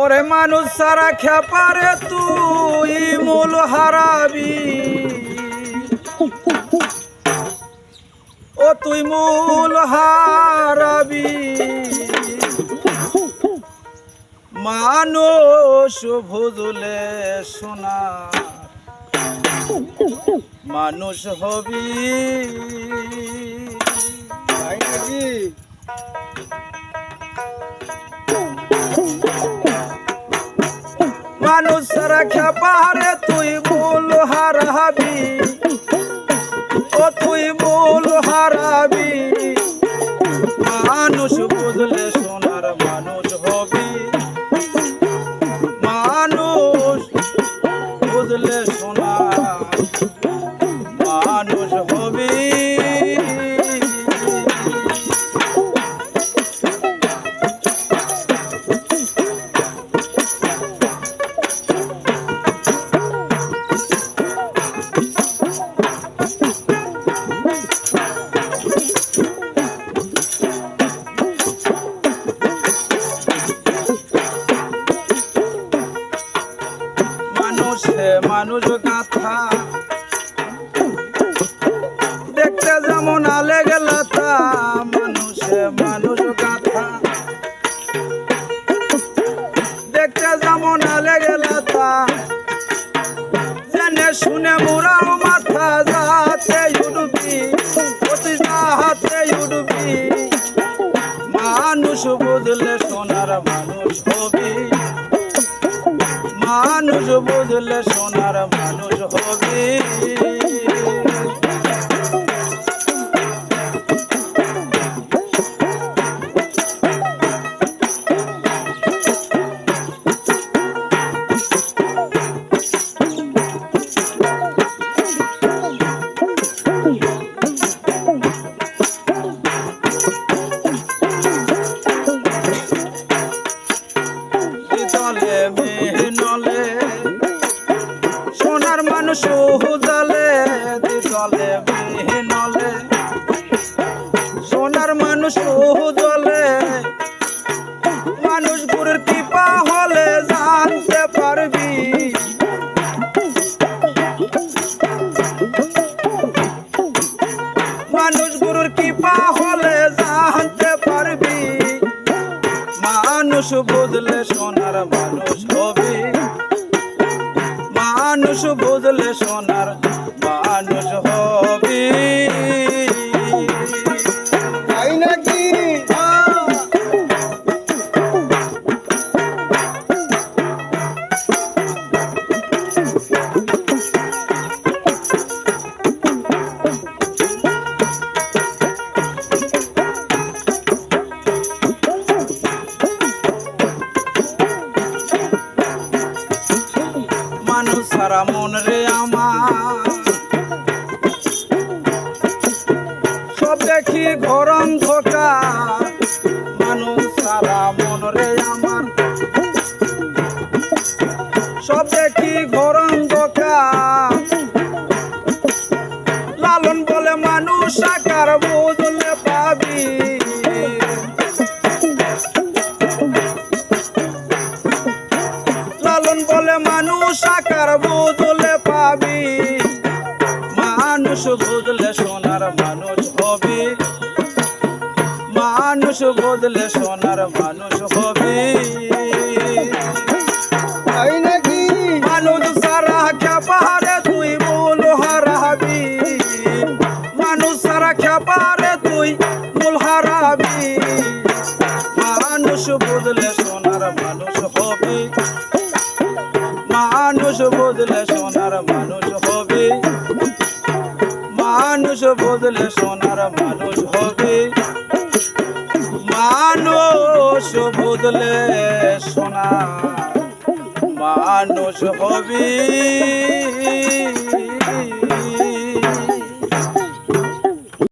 ওরে মানুষ সারা খেপারে তুই মূল হারাবি। ও তুই মূল হারাবি। মানুষ ভুদলে সোনা, মানুষ হবি। মানুষ সারা খেপারে তুই মূল হারাবি। ও তুই মূল হারাবি। মানুষ বুঝলে সোনার মানুষ হবি। মানুষ বুঝলে সোনার মানুষে গাথা। দেখতে যেমন আলে গেলাতা মানুষে মানুষ গাথা। যেমন আলে জেনে শুনে মুরাও মাথা মানুষ বুঝলে সোনার মানুষ হবে। মানুষ বুঝলে সোনার মানুষ হবি। সোনার মানুষ হুদলে দলে মেহনলে সোনার মানুষ হুদলে মানুষ গুরুর কৃপা হলে জানতে পারবি। মানুষ গুরুর কৃপা হলে জানতে পারবি। মানুষ বুঝলে সোনার মানুষ হবি। মানুষ বুঝলে সোনার মানুষ হবি। সারা মন রে আমার? সব দেখি ঘর অন্ধকার। মানুষ সারা মন রে আমার। সব দেখি ঘর অন্ধকার। লালন বলে মানুষ আকার বুঝলে বলে মানুষ আকার বুঝলে পাবি। মানুষ বুঝলে সোনার মানুষ হবি। মানুষ বুঝলে সোনার মানুষ হবি। তাই নাকি? মানুষ সারা খেপারে তুই মূল হারাবি। মানুষ সারা খেপারে তুই মূল হারাবি। মানুষ বুঝলে বুঝলে সোনার মানুষ হবে। মানুষ বদলে সোনা মানুষ হবি।